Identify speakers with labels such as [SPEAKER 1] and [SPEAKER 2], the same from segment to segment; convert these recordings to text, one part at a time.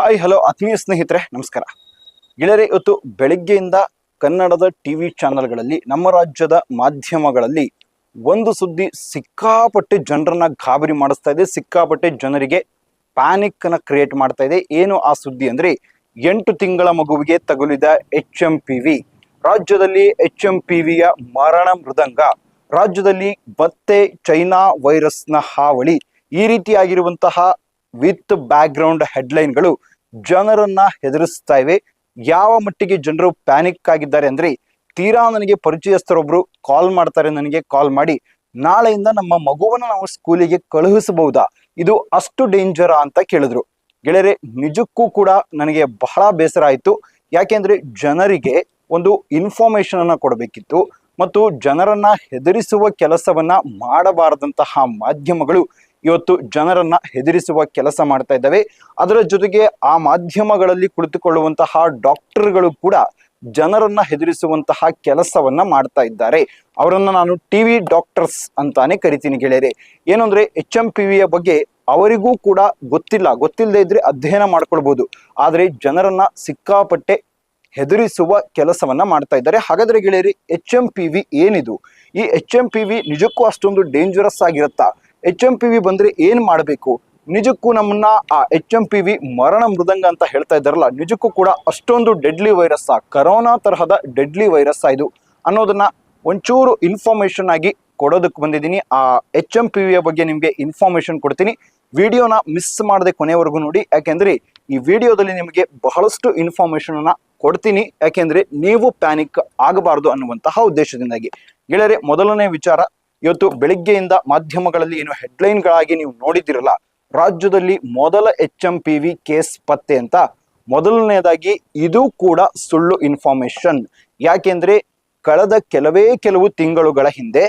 [SPEAKER 1] Hi, hello ಆತ್ಮೀಯ ಸ್ನೇಹಿತರೆ, ನಮಸ್ಕಾರ. ಗೆಳೆಯರೆ, ಇವತ್ತು ಬೆಳಿಗ್ಗೆಯಿಂದ ಕನ್ನಡದ ಟಿ ವಿ ಚಾನೆಲ್ಗಳಲ್ಲಿ, ನಮ್ಮ ರಾಜ್ಯದ ಮಾಧ್ಯಮಗಳಲ್ಲಿ ಒಂದು ಸುದ್ದಿ ಸಿಕ್ಕಾಪಟ್ಟೆ ಜನರನ್ನ ಗಾಬರಿ ಮಾಡಿಸ್ತಾ ಇದೆ, ಸಿಕ್ಕಾಪಟ್ಟೆ ಜನರಿಗೆ ಪ್ಯಾನಿಕ್ ಅನ್ನ ಕ್ರಿಯೇಟ್ ಮಾಡ್ತಾ ಇದೆ. ಏನು ಆ ಸುದ್ದಿ ಅಂದ್ರೆ, ಎಂಟು ತಿಂಗಳ ಮಗುವಿಗೆ ತಗುಲಿದ ಎಚ್ ಎಂ ಪಿ ವಿ ರಾಜ್ಯದಲ್ಲಿ ಎಚ್ ಎಂ ಪಿ ವಿಯ ಮರಣ ಮೃದಂಗ. ರಾಜ್ಯದಲ್ಲಿ ಮತ್ತೆ ಚೈನಾ ವೈರಸ್ನ ಹಾವಳಿ. ಈ ರೀತಿಯಾಗಿರುವಂತಹ ವಿತ್ ಬ್ಯಾಕ್ ಗ್ರೌಂಡ್ ಹೆಡ್ಲೈನ್ಗಳು ಜನರನ್ನ ಹೆದರಿಸ್ತಾ ಇವೆ. ಯಾವ ಮಟ್ಟಿಗೆ ಜನರು ಪ್ಯಾನಿಕ್ ಆಗಿದ್ದಾರೆ ಅಂದ್ರೆ ತೀರಾ ನನಗೆ ಪರಿಚಯಸ್ಥರೊಬ್ರು ಕಾಲ್ ಮಾಡ್ತಾರೆ, ನನಗೆ ಕಾಲ್ ಮಾಡಿ, ನಾಳೆಯಿಂದ ನಮ್ಮ ಮಗುವನ್ನ ನಾವು ಸ್ಕೂಲಿಗೆ ಕಳುಹಿಸಬಹುದಾ? ಇದು ಅಷ್ಟು ಡೇಂಜರಾ ಅಂತ ಕೇಳಿದ್ರು. ಗೆಳೆಯರೆ, ನಿಜಕ್ಕೂ ಕೂಡ ನನಗೆ ಬಹಳ ಬೇಸರ ಆಯಿತು. ಯಾಕೆಂದ್ರೆ ಜನರಿಗೆ ಒಂದು ಇನ್ಫಾರ್ಮೇಶನ್ ಅನ್ನ ಕೊಡಬೇಕಿತ್ತು ಮತ್ತು ಜನರನ್ನ ಹೆದರಿಸುವ ಕೆಲಸವನ್ನ ಮಾಡಬಾರದಂತಹ ಮಾಧ್ಯಮಗಳು ಇವತ್ತು ಜನರನ್ನ ಹೆದರಿಸುವ ಕೆಲಸ ಮಾಡ್ತಾ ಇದ್ದಾವೆ. ಅದರ ಜೊತೆಗೆ ಆ ಮಾಧ್ಯಮಗಳಲ್ಲಿ ಕುಳಿತುಕೊಳ್ಳುವಂತಹ ಡಾಕ್ಟರ್ಗಳು ಕೂಡ ಜನರನ್ನ ಹೆದರಿಸುವಂತಹ ಕೆಲಸವನ್ನ ಮಾಡ್ತಾ ಇದ್ದಾರೆ. ಅವರನ್ನ ನಾನು ಟಿವಿ ಡಾಕ್ಟರ್ಸ್ ಅಂತಾನೆ ಕರಿತೀನಿ ಗೆಳೆಯರೆ. ಏನಂದ್ರೆ ಎಚ್ ಎಂ ಪಿ ವಿಯ ಬಗ್ಗೆ ಅವರಿಗೂ ಕೂಡ ಗೊತ್ತಿಲ್ಲ. ಗೊತ್ತಿಲ್ಲದೆ ಇದ್ರೆ ಅಧ್ಯಯನ ಮಾಡ್ಕೊಳ್ಬಹುದು ಆದರೆ ಜನರನ್ನ ಸಿಕ್ಕಾಪಟ್ಟೆ ಹೆದರಿಸುವ ಕೆಲಸವನ್ನ ಮಾಡ್ತಾ ಇದ್ದಾರೆ. ಹಾಗಾದ್ರೆ ಗೆಳೆಯರಿ ಎಚ್ ಎಂ ಪಿ ವಿ ಏನಿದು? ಈ ಎಚ್ ಎಂ ಪಿ ವಿ ನಿಜಕ್ಕೂ ಅಷ್ಟೊಂದು ಡೇಂಜರಸ್ ಆಗಿರುತ್ತಾ? ಎಚ್ ಎಂ ಪಿ ವಿ ಬಂದ್ರೆ ಏನ್ ಮಾಡಬೇಕು? ನಿಜಕ್ಕೂ ನಮ್ಮನ್ನ ಆ ಎಚ್ ಎಂ ಪಿ ವಿ ಮರಣ ಮೃದಂಗ ಅಂತ ಹೇಳ್ತಾ ಇದ್ದಾರಲ್ಲ, ನಿಜಕ್ಕೂ ಕೂಡ ಅಷ್ಟೊಂದು ಡೆಡ್ಲಿ ವೈರಸ್ ಕರೋನಾ ತರಹದ ಡೆಡ್ಲಿ ವೈರಸ್ ಇದು. ಅನ್ನೋದನ್ನ ಒಂಚೂರು ಇನ್ಫಾರ್ಮೇಶನ್ ಆಗಿ ಕೊಡೋದಕ್ಕೆ ಬಂದಿದ್ದೀನಿ. ಆ ಎಚ್ ಎಂ ಪಿ ವಿಯ ಬಗ್ಗೆ ನಿಮಗೆ ಇನ್ಫಾರ್ಮೇಶನ್ ಕೊಡ್ತೀನಿ. ವಿಡಿಯೋನ ಮಿಸ್ ಮಾಡದೆ ಕೊನೆವರೆಗೂ ನೋಡಿ. ಯಾಕೆಂದ್ರೆ ಈ ವಿಡಿಯೋದಲ್ಲಿ ನಿಮಗೆ ಬಹಳಷ್ಟು ಇನ್ಫಾರ್ಮೇಶನ್ ಅನ್ನ ಕೊಡ್ತೀನಿ. ಯಾಕೆಂದ್ರೆ ನೀವು ಪ್ಯಾನಿಕ್ ಆಗಬಾರದು ಅನ್ನುವಂತಹ ಉದ್ದೇಶದಿಂದಾಗಿ. ಗೆಳೆಯರೆ, ಮೊದಲನೇ ವಿಚಾರ ಇವತ್ತು ಬೆಳಿಗ್ಗೆಯಿಂದ ಮಾಧ್ಯಮಗಳಲ್ಲಿ ಏನು ಹೆಡ್ಲೈನ್ಗಳಾಗಿ ನೀವು ನೋಡಿದ್ದಿರಲ್ಲ, ರಾಜ್ಯದಲ್ಲಿ ಮೊದಲ H M P V case ಪತ್ತೆ ಅಂತ. ಮೊದಲನೇದಾಗಿ ಇದು ಕೂಡ ಸುಳ್ಳು ಇನ್ಫಾರ್ಮೇಶನ್ ಯಾಕೆಂದ್ರೆ ಕಳೆದ ಕೆಲವೇ ಕೆಲವು ತಿಂಗಳುಗಳ ಹಿಂದೆ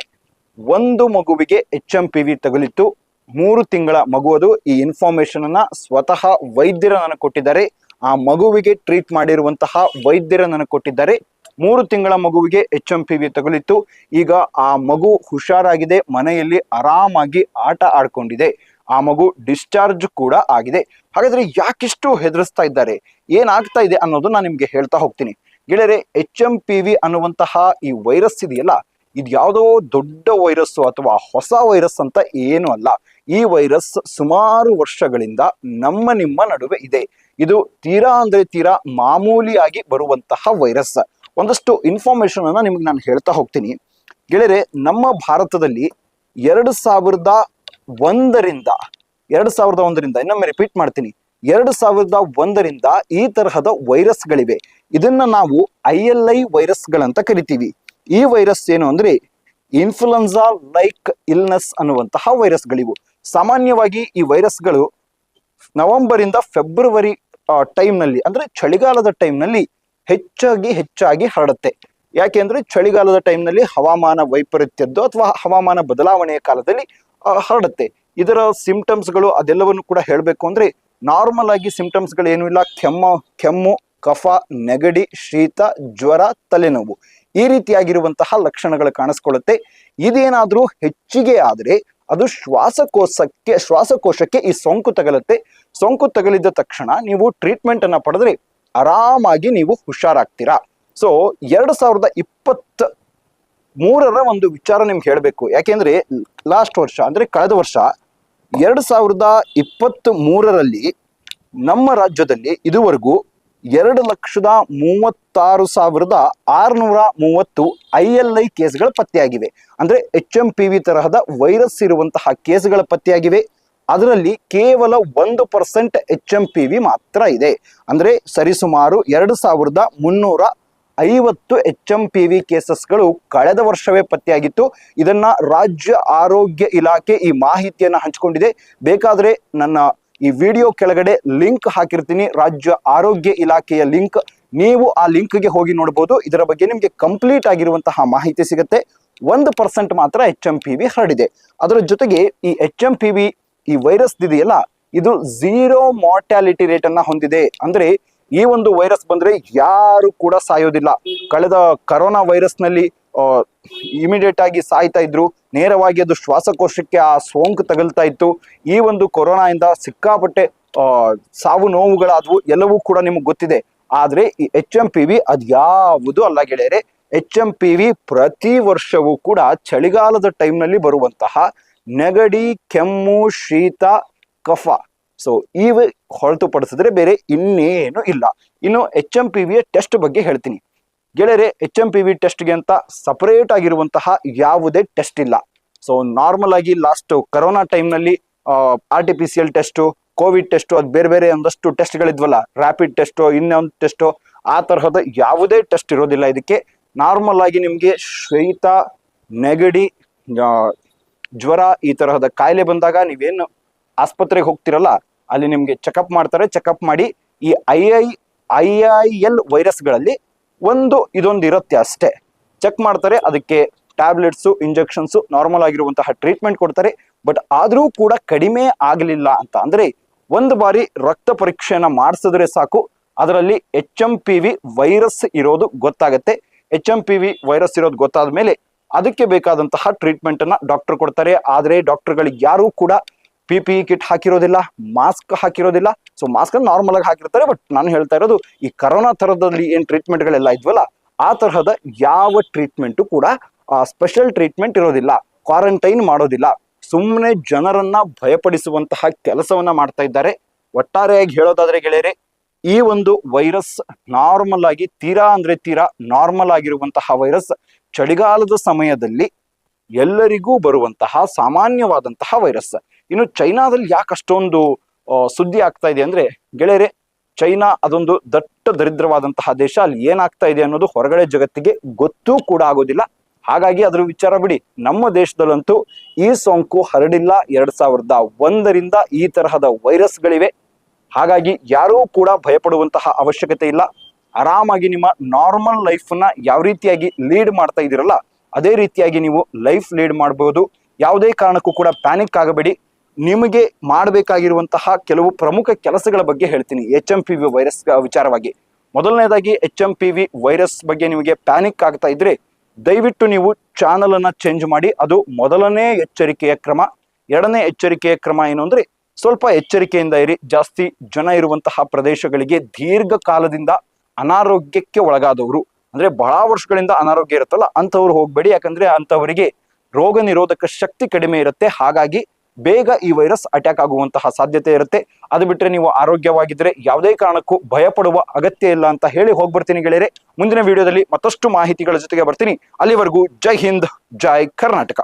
[SPEAKER 1] ಒಂದು ಮಗುವಿಗೆ ಎಚ್ ಎಂ ಪಿ ವಿ ತಗುಲಿತ್ತು. ಮೂರು ತಿಂಗಳ ಮಗುವುದು ಈ ಇನ್ಫಾರ್ಮೇಶನ್ ಅನ್ನ ಸ್ವತಃ ವೈದ್ಯರ ನನಗೆ ಕೊಟ್ಟಿದ್ದಾರೆ. ಆ ಮಗುವಿಗೆ ಟ್ರೀಟ್ ಮಾಡಿರುವಂತಹ ವೈದ್ಯರ ನನಗೆ ಕೊಟ್ಟಿದ್ದಾರೆ. ಮೂರು ತಿಂಗಳ ಮಗುವಿಗೆ ಎಚ್ ಎಂ ಪಿ ವಿ ತಗುಲಿತ್ತು. ಈಗ ಆ ಮಗು ಹುಷಾರಾಗಿದೆ. ಮನೆಯಲ್ಲಿ ಆರಾಮಾಗಿ ಆಟ ಆಡ್ಕೊಂಡಿದೆ. ಆ ಮಗು ಡಿಸ್ಚಾರ್ಜ್ ಕೂಡ ಆಗಿದೆ. ಹಾಗಾದ್ರೆ ಯಾಕಿಷ್ಟು ಹೆದರಿಸ್ತಾ ಇದ್ದಾರೆ? ಏನಾಗ್ತಾ ಇದೆ ಅನ್ನೋದು ನಾನು ನಿಮ್ಗೆ ಹೇಳ್ತಾ ಹೋಗ್ತೀನಿ. ಗೆಳೆಯರೆ ಎಚ್ ಎಂ ಪಿ ವಿ ಅನ್ನುವಂತಹ ಈ ವೈರಸ್ ಇದೆಯಲ್ಲ, ಇದು ಯಾವುದೋ ದೊಡ್ಡ ವೈರಸ್ ಅಥವಾ ಹೊಸ ವೈರಸ್ ಅಂತ ಏನು ಅಲ್ಲ. ಈ ವೈರಸ್ ಸುಮಾರು ವರ್ಷಗಳಿಂದ ನಮ್ಮ ನಿಮ್ಮ ನಡುವೆ ಇದೆ. ಇದು ತೀರಾ ಅಂದ್ರೆ ತೀರಾ ಮಾಮೂಲಿಯಾಗಿ ಬರುವಂತಹ ವೈರಸ್. ಒಂದಷ್ಟು ಇನ್ಫಾರ್ಮೇಶನ್ ಅನ್ನ ನಿಮ್ಗೆ ನಾನು ಹೇಳ್ತಾ ಹೋಗ್ತೀನಿ. ಗೆಳೆಯರೆ, ನಮ್ಮ ಭಾರತದಲ್ಲಿ ಎರಡು ಸಾವಿರದ ಒಂದರಿಂದ, ಎರಡು ಸಾವಿರದ ಒಂದರಿಂದ, ಇನ್ನೊಮ್ಮೆ ರಿಪೀಟ್ ಮಾಡ್ತೀನಿ. ಎರಡು ಸಾವಿರದ ಒಂದರಿಂದ ಈ ತರಹದ ವೈರಸ್ಗಳಿವೆ. ಇದನ್ನ ನಾವು ಐ ಎಲ್ ಐ ವೈರಸ್ಗಳಂತ ಕರಿತೀವಿ. ಈ ವೈರಸ್ ಏನು ಅಂದ್ರೆ ಇನ್ಫ್ಲುಯೆನ್ಸಾ ಲೈಕ್ ಇಲ್ನೆಸ್ ಅನ್ನುವಂತಹ ವೈರಸ್ಗಳಿವು. ಸಾಮಾನ್ಯವಾಗಿ ಈ ವೈರಸ್ಗಳು ನವೆಂಬರ್ ಇಂದ ಫೆಬ್ರವರಿ ಟೈಮ್ನಲ್ಲಿ ಅಂದ್ರೆ ಚಳಿಗಾಲದ ಟೈಮ್ನಲ್ಲಿ ಹೆಚ್ಚಾಗಿ ಹೆಚ್ಚಾಗಿ ಹರಡುತ್ತೆ. ಯಾಕೆಂದ್ರೆ ಚಳಿಗಾಲದ ಟೈಮ್ನಲ್ಲಿ ಹವಾಮಾನ ವೈಪರೀತ್ಯದ್ದು ಅಥವಾ ಹವಾಮಾನ ಬದಲಾವಣೆಯ ಕಾಲದಲ್ಲಿ ಹರಡುತ್ತೆ. ಇದರ ಸಿಂಪ್ಟಮ್ಸ್ಗಳು ಅದೆಲ್ಲವನ್ನು ಕೂಡ ಹೇಳಬೇಕು ಅಂದರೆ ನಾರ್ಮಲ್ ಆಗಿ ಸಿಂಪ್ಟಮ್ಸ್ಗಳು ಏನೂ ಇಲ್ಲ. ಕೆಮ್ಮು ಕೆಮ್ಮು, ಕಫ, ನೆಗಡಿ, ಶೀತ, ಜ್ವರ, ತಲೆನೋವು. ಈ ರೀತಿಯಾಗಿರುವಂತಹ ಲಕ್ಷಣಗಳು ಕಾಣಿಸ್ಕೊಳ್ಳುತ್ತೆ. ಇದೇನಾದರೂ ಹೆಚ್ಚಿಗೆ ಆದರೆ, ಅದು ಶ್ವಾಸಕೋಶಕ್ಕೆ ಶ್ವಾಸಕೋಶಕ್ಕೆ ಈ ಸೋಂಕು ತಗಲುತ್ತೆ. ಸೋಂಕು ತಗಲಿದ ತಕ್ಷಣ ನೀವು ಟ್ರೀಟ್ಮೆಂಟನ್ನು ಪಡೆದ್ರೆ ಆರಾಮಾಗಿ ನೀವು ಹುಷಾರಾಗ್ತೀರಾ? ಸೊ ಎರಡು ಸಾವಿರದ ಇಪ್ಪತ್ತ ಮೂರರ ಒಂದು ವಿಚಾರ ನಿಮ್ಗೆ ಹೇಳಬೇಕು. ಯಾಕೆಂದ್ರೆ ಲಾಸ್ಟ್ ವರ್ಷ, ಅಂದ್ರೆ ಕಳೆದ ವರ್ಷ, ಎರಡು ಸಾವಿರದ ಇಪ್ಪತ್ತ್ ಮೂರರಲ್ಲಿ ನಮ್ಮ ರಾಜ್ಯದಲ್ಲಿ ಇದುವರೆಗೂ ಎರಡು ಲಕ್ಷದ ಮೂವತ್ತಾರು ಸಾವಿರದ ಆರುನೂರ ಮೂವತ್ತು ಐ ಎಲ್ ಐ ಕೇಸ್ಗಳು ಪತ್ತೆಯಾಗಿವೆ. ಅಂದ್ರೆ ಎಚ್ ಎಂ ಪಿ ವಿ ತರಹದ ವೈರಸ್ ಇರುವಂತಹ ಕೇಸ್ಗಳ ಪತ್ತೆಯಾಗಿವೆ. ಅದರಲ್ಲಿ ಕೇವಲ ಒಂದು percent H M P V ಮಾತ್ರ ಇದೆ. ಅಂದರೆ ಸರಿಸುಮಾರು ಎರಡು ಸಾವಿರದ ಮುನ್ನೂರ ಐವತ್ತು ಎಚ್ ಎಂ ಪಿ ವಿ ಕೇಸಸ್ಗಳು ಕಳೆದ ವರ್ಷವೇ ಪತ್ತೆಯಾಗಿತ್ತು. ಇದನ್ನ ರಾಜ್ಯ ಆರೋಗ್ಯ ಇಲಾಖೆ ಈ ಮಾಹಿತಿಯನ್ನು ಹಂಚಿಕೊಂಡಿದೆ. ಬೇಕಾದರೆ ನನ್ನ ಈ ವಿಡಿಯೋ ಕೆಳಗಡೆ ಲಿಂಕ್ ಹಾಕಿರ್ತೀನಿ. ರಾಜ್ಯ ಆರೋಗ್ಯ ಇಲಾಖೆಯ ಲಿಂಕ್. ನೀವು ಆ ಲಿಂಕ್ಗೆ ಹೋಗಿ ನೋಡ್ಬೋದು. ಇದರ ಬಗ್ಗೆ ನಿಮಗೆ ಕಂಪ್ಲೀಟ್ ಆಗಿರುವಂತಹ ಮಾಹಿತಿ ಸಿಗುತ್ತೆ. ಒಂದು ಪರ್ಸೆಂಟ್ ಮಾತ್ರ ಎಚ್ ಎಂ ಪಿ ವಿ ಹರಡಿದೆ. ಅದರ ಜೊತೆಗೆ ಈ ಎಚ್ ಎಂ ಪಿ ವಿ ಈ ವೈರಸ್ ಇದೆಯಲ್ಲ, ಇದು ಝೀರೋ ಮಾರ್ಟ್ಯಾಲಿಟಿ ರೇಟ್ ಅನ್ನ ಹೊಂದಿದೆ. ಅಂದ್ರೆ ಈ ಒಂದು ವೈರಸ್ ಬಂದ್ರೆ ಯಾರು ಕೂಡ ಸಾಯೋದಿಲ್ಲ. ಕಳೆದ ಕರೋನಾ ವೈರಸ್ನಲ್ಲಿ ಇಮಿಡಿಯೇಟ್ ಆಗಿ ಸಾಯ್ತಾ ಇದ್ರು. ನೇರವಾಗಿ ಅದು ಶ್ವಾಸಕೋಶಕ್ಕೆ ಆ ಸೋಂಕು ತಗಲ್ತಾ ಇತ್ತು. ಈ ಒಂದು ಕೊರೋನಾ ಇಂದ ಸಿಕ್ಕಾಪಟ್ಟೆ ಸಾವು ನೋವುಗಳಾದವು ಎಲ್ಲವೂ ಕೂಡ ನಿಮ್ಗೆ ಗೊತ್ತಿದೆ. ಆದ್ರೆ ಈ ಎಚ್ ಎಂ ಪಿ ವಿ ಅದ್ಯಾವುದು ಅಲ್ಲ ಗೆಳೆಯರೆ. ಎಚ್ ಎಂ ಪಿ ವಿ ಪ್ರತಿ ವರ್ಷವೂ ಕೂಡ ಚಳಿಗಾಲದ ಟೈಮ್ನಲ್ಲಿ ಬರುವಂತಹ ನೆಗಡಿ, ಕೆಮ್ಮು, ಶೀತ, ಕಫ. ಸೊ ಇವು ಹೊರತುಪಡಿಸಿದ್ರೆ ಬೇರೆ ಇನ್ನೇನು ಇಲ್ಲ. ಇನ್ನು ಎಚ್ ಎಂ ಪಿ ವಿಯ ಟೆಸ್ಟ್ ಬಗ್ಗೆ ಹೇಳ್ತೀನಿ. ಗೆಳೆಯರೆ ಎಚ್ ಎಂ ಪಿ ವಿ ಟೆಸ್ಟ್ಗೆ ಅಂತ ಸಪರೇಟ್ ಆಗಿರುವಂತಹ ಯಾವುದೇ ಟೆಸ್ಟ್ ಇಲ್ಲ. ಸೊ ನಾರ್ಮಲ್ ಆಗಿ ಲಾಸ್ಟ್ ಕರೋನಾ ಟೈಮ್ನಲ್ಲಿ R T P C R test Covid test ಅದು ಬೇರೆ ಬೇರೆ ಒಂದಷ್ಟು ಟೆಸ್ಟ್ಗಳಿದ್ವಲ್ಲ ರ್ಯಾಪಿಡ್ ಟೆಸ್ಟು ಇನ್ನೊಂದು ಟೆಸ್ಟು ಆ ತರಹದ ಯಾವುದೇ ಟೆಸ್ಟ್ ಇರೋದಿಲ್ಲ. ಇದಕ್ಕೆ ನಾರ್ಮಲ್ ಆಗಿ ನಿಮಗೆ ಶ್ವೇತ ನೆಗಡಿ ಜ್ವರ ಈ ತರಹದ ಕಾಯಿಲೆ ಬಂದಾಗ ನೀವೇನು ಆಸ್ಪತ್ರೆಗೆ ಹೋಗ್ತಿರಲ್ಲ, ಅಲ್ಲಿ ನಿಮಗೆ ಚೆಕಪ್ ಮಾಡ್ತಾರೆ ಚೆಕಪ್ ಮಾಡಿ ಈ ಐ ಐ ಐ ಐ ಎಲ್ ವೈರಸ್ಗಳಲ್ಲಿ ಒಂದು ಇದೊಂದು ಇರುತ್ತೆ ಅಷ್ಟೇ. ಚೆಕ್ ಮಾಡ್ತಾರೆ, ಅದಕ್ಕೆ ಟ್ಯಾಬ್ಲೆಟ್ಸು ಇಂಜೆಕ್ಷನ್ಸು ನಾರ್ಮಲ್ ಆಗಿರುವಂತಹ ಟ್ರೀಟ್ಮೆಂಟ್ ಕೊಡ್ತಾರೆ ಬಟ್ ಆದರೂ ಕೂಡ ಕಡಿಮೆ ಆಗಲಿಲ್ಲ ಅಂತ. ಅಂದರೆ ಒಂದು ಬಾರಿ ರಕ್ತ ಪರೀಕ್ಷೆಯನ್ನು ಮಾಡಿಸಿದ್ರೆ ಸಾಕು, ಅದರಲ್ಲಿ H M P V virus ಇರೋದು ಗೊತ್ತಾಗತ್ತೆ. H M P V virus ಇರೋದು ಗೊತ್ತಾದ ಮೇಲೆ ಅದಕ್ಕೆ ಬೇಕಾದಂತಹ ಟ್ರೀಟ್ಮೆಂಟ್ ಅನ್ನ ಡಾಕ್ಟರ್ ಕೊಡ್ತಾರೆ. ಆದ್ರೆ ಡಾಕ್ಟರ್ಗಳಿಗೆ ಯಾರು ಕೂಡ ಪಿ ಪಿ ಕಿಟ್ ಹಾಕಿರೋದಿಲ್ಲ ಮಾಸ್ಕ್ ಹಾಕಿರೋದಿಲ್ಲ. ಸೊ ಮಾಸ್ಕ್ ನಾರ್ಮಲ್ ಆಗಿ ಹಾಕಿರ್ತಾರೆ. ಬಟ್ ನಾನು ಹೇಳ್ತಾ ಇರೋದು, ಈ ಕರೋನಾ ತರದಲ್ಲಿ ಏನ್ ಟ್ರೀಟ್ಮೆಂಟ್ ಗಳೆಲ್ಲ ಇದ್ವಲ್ಲ, ಆ ತರಹದ ಯಾವ ಟ್ರೀಟ್ಮೆಂಟು ಕೂಡ ಸ್ಪೆಷಲ್ ಟ್ರೀಟ್ಮೆಂಟ್ ಇರೋದಿಲ್ಲ ಕ್ವಾರಂಟೈನ್ ಮಾಡೋದಿಲ್ಲ. ಸುಮ್ಮನೆ ಜನರನ್ನ ಭಯಪಡಿಸುವಂತಹ ಕೆಲಸವನ್ನ ಮಾಡ್ತಾ ಇದ್ದಾರೆ. ಒಟ್ಟಾರೆಯಾಗಿ ಹೇಳೋದಾದ್ರೆ ಗೆಳೆಯರೆ, ಈ ಒಂದು ವೈರಸ್ ನಾರ್ಮಲ್ ಆಗಿ ತೀರಾ ಅಂದ್ರೆ ತೀರಾ ನಾರ್ಮಲ್ ಆಗಿರುವಂತಹ ವೈರಸ್ ಚಳಿಗಾಲದ ಸಮಯದಲ್ಲಿ ಎಲ್ಲರಿಗೂ ಬರುವಂತಹ ಸಾಮಾನ್ಯವಾದಂತಹ ವೈರಸ್. ಇನ್ನು ಚೈನಾದಲ್ಲಿ ಯಾಕೆ ಅಷ್ಟೊಂದು ಸುದ್ದಿ ಆಗ್ತಾ ಇದೆ ಅಂದ್ರೆ, ಗೆಳೆಯರೆ, ಚೈನಾ ಅದೊಂದು ದಟ್ಟ ದರಿದ್ರವಾದಂತಹ ದೇಶ. ಅಲ್ಲಿ ಏನಾಗ್ತಾ ಇದೆ ಅನ್ನೋದು ಹೊರಗಡೆ ಜಗತ್ತಿಗೆ ಗೊತ್ತೂ ಕೂಡ ಆಗೋದಿಲ್ಲ. ಹಾಗಾಗಿ ಅದ್ರ ವಿಚಾರ ಬಿಡಿ. ನಮ್ಮ ದೇಶದಲ್ಲಂತೂ ಈ ಸೋಂಕು ಹರಡಿಲ್ಲ. ಎರಡ್ ಸಾವಿರದ ಒಂದರಿಂದ ಈ ತರಹದ ವೈರಸ್ಗಳಿವೆ. ಹಾಗಾಗಿ ಯಾರೂ ಕೂಡ ಭಯಪಡುವಂತಹ ಅವಶ್ಯಕತೆ ಇಲ್ಲ. ಆರಾಮಾಗಿ ನಿಮ್ಮ ನಾರ್ಮಲ್ ಲೈಫನ್ನ ಯಾವ ರೀತಿಯಾಗಿ ಲೀಡ್ ಮಾಡ್ತಾ ಇದ್ದೀರಲ್ಲ, ಅದೇ ರೀತಿಯಾಗಿ ನೀವು ಲೈಫ್ ಲೀಡ್ ಮಾಡಬಹುದು ಯಾವುದೇ ಕಾರಣಕ್ಕೂ ಕೂಡ ಪ್ಯಾನಿಕ್ ಆಗಬೇಡಿ. ನಿಮಗೆ ಮಾಡಬೇಕಾಗಿರುವಂತಹ ಕೆಲವು ಪ್ರಮುಖ ಕೆಲಸಗಳ ಬಗ್ಗೆ ಹೇಳ್ತೀನಿ. H M P V virus ವಿಚಾರವಾಗಿ. ಮೊದಲನೇದಾಗಿ H M P V virus ಬಗ್ಗೆ ನಿಮಗೆ ಪ್ಯಾನಿಕ್ ಆಗ್ತಾ ಇದ್ರೆ, ದಯವಿಟ್ಟು ನೀವು ಚಾನಲ್ ಅನ್ನ ಚೇಂಜ್ ಮಾಡಿ. ಅದು ಮೊದಲನೇ ಎಚ್ಚರಿಕೆಯ ಕ್ರಮ. ಎರಡನೇ ಎಚ್ಚರಿಕೆಯ ಕ್ರಮ ಏನು ಅಂದ್ರೆ, ಸ್ವಲ್ಪ ಎಚ್ಚರಿಕೆಯಿಂದ ಇರಿ. ಜಾಸ್ತಿ ಜನ ಇರುವಂತಹ ಪ್ರದೇಶಗಳಿಗೆ ದೀರ್ಘಕಾಲದಿಂದ ಅನಾರೋಗ್ಯಕ್ಕೆ ಒಳಗಾದವರು. ಅಂದ್ರೆ ಬಹಳ ವರ್ಷಗಳಿಂದ ಅನಾರೋಗ್ಯ ಇರುತ್ತಲ್ಲ, ಅಂಥವ್ರು ಹೋಗ್ಬೇಡಿ. ಯಾಕಂದ್ರೆ ಅಂಥವರಿಗೆ ರೋಗ ನಿರೋಧಕ ಶಕ್ತಿ ಕಡಿಮೆ ಇರುತ್ತೆ. ಹಾಗಾಗಿ ಬೇಗ ಈ ವೈರಸ್ ಅಟ್ಯಾಕ್ ಆಗುವಂತಹ ಸಾಧ್ಯತೆ ಇರುತ್ತೆ. ಅದು ಬಿಟ್ಟರೆ ನೀವು ಆರೋಗ್ಯವಾಗಿದ್ರೆ ಯಾವುದೇ ಕಾರಣಕ್ಕೂ ಭಯ ಪಡುವ ಅಗತ್ಯ ಇಲ್ಲ ಅಂತ ಹೇಳಿ ಹೋಗ್ಬರ್ತೀನಿ ಗೆಳೆಯರೆ. ಮುಂದಿನ ವಿಡಿಯೋದಲ್ಲಿ ಮತ್ತಷ್ಟು ಮಾಹಿತಿಗಳ ಜೊತೆಗೆ ಬರ್ತೀನಿ. ಅಲ್ಲಿವರೆಗೂ ಜೈ ಹಿಂದ್, ಜೈ ಕರ್ನಾಟಕ.